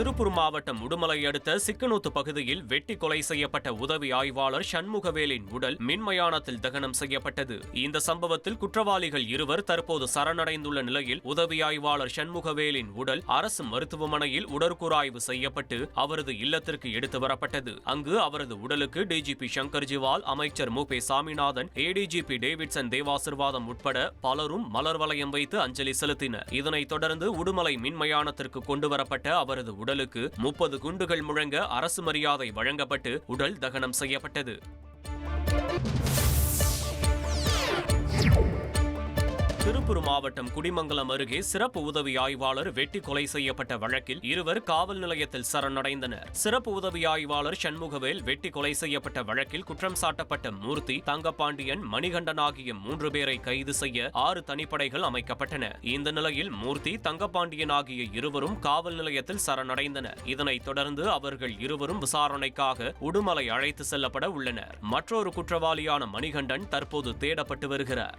திருப்பூர் மாவட்டம் உடுமலை அடுத்த சிக்கனூத்து பகுதியில் வெட்டி கொலை செய்யப்பட்ட உதவி ஆய்வாளர் சண்முகவேலின் உடல் மின்மயானத்தில் தகனம் செய்யப்பட்டது. இந்த சம்பவத்தில் குற்றவாளிகள் இருவர் தற்போது சரணடைந்துள்ள நிலையில் உதவி ஆய்வாளர் சண்முகவேலின் உடல் அரசு மருத்துவமனையில் உடற்கூறாய்வு செய்யப்பட்டு அவரது இல்லத்திற்கு எடுத்து வரப்பட்டது. அங்கு அவரது உடலுக்கு டிஜிபி சங்கர் ஜிவால் அமைச்சர் மு. பே. சாமிநாதன் ஏடிஜிபி டேவிட்சன் தேவாசிர்வாதம் உட்பட பலரும் மலர் வளையம் வைத்து அஞ்சலி செலுத்தினர். இதனைத் தொடர்ந்து உடுமலை மின்மயானத்திற்கு கொண்டு வரப்பட்ட அவரது உடலுக்கு முப்பது குண்டுகள் முழங்க அரசு மரியாதை வழங்கப்பட்டு உடல் தகனம் செய்யப்பட்டது. திருப்பூர் மாவட்டம் குடிமங்கலம் அருகே சிறப்பு உதவி ஆய்வாளர் வெட்டி கொலை செய்யப்பட்ட வழக்கில் இருவர் காவல் நிலையத்தில் சரணடைந்தனர். சிறப்பு உதவி ஆய்வாளர் சண்முகவேல் வெட்டி கொலை செய்யப்பட்ட வழக்கில் குற்றம் சாட்டப்பட்ட மூர்த்தி தங்கபாண்டியன் மணிகண்டன் ஆகிய மூன்று பேரை கைது செய்ய ஆறு தனிப்படைகள் அமைக்கப்பட்டன. இந்த நிலையில் மூர்த்தி தங்கபாண்டியன் ஆகிய இருவரும் காவல் நிலையத்தில் சரணடைந்தனர். இதனைத் தொடர்ந்து அவர்கள் இருவரும் விசாரணைக்காக உடுமலை அழைத்து செல்லப்பட உள்ளனர். மற்றொரு குற்றவாளியான மணிகண்டன் தற்போது தேடப்பட்டு வருகிறார்.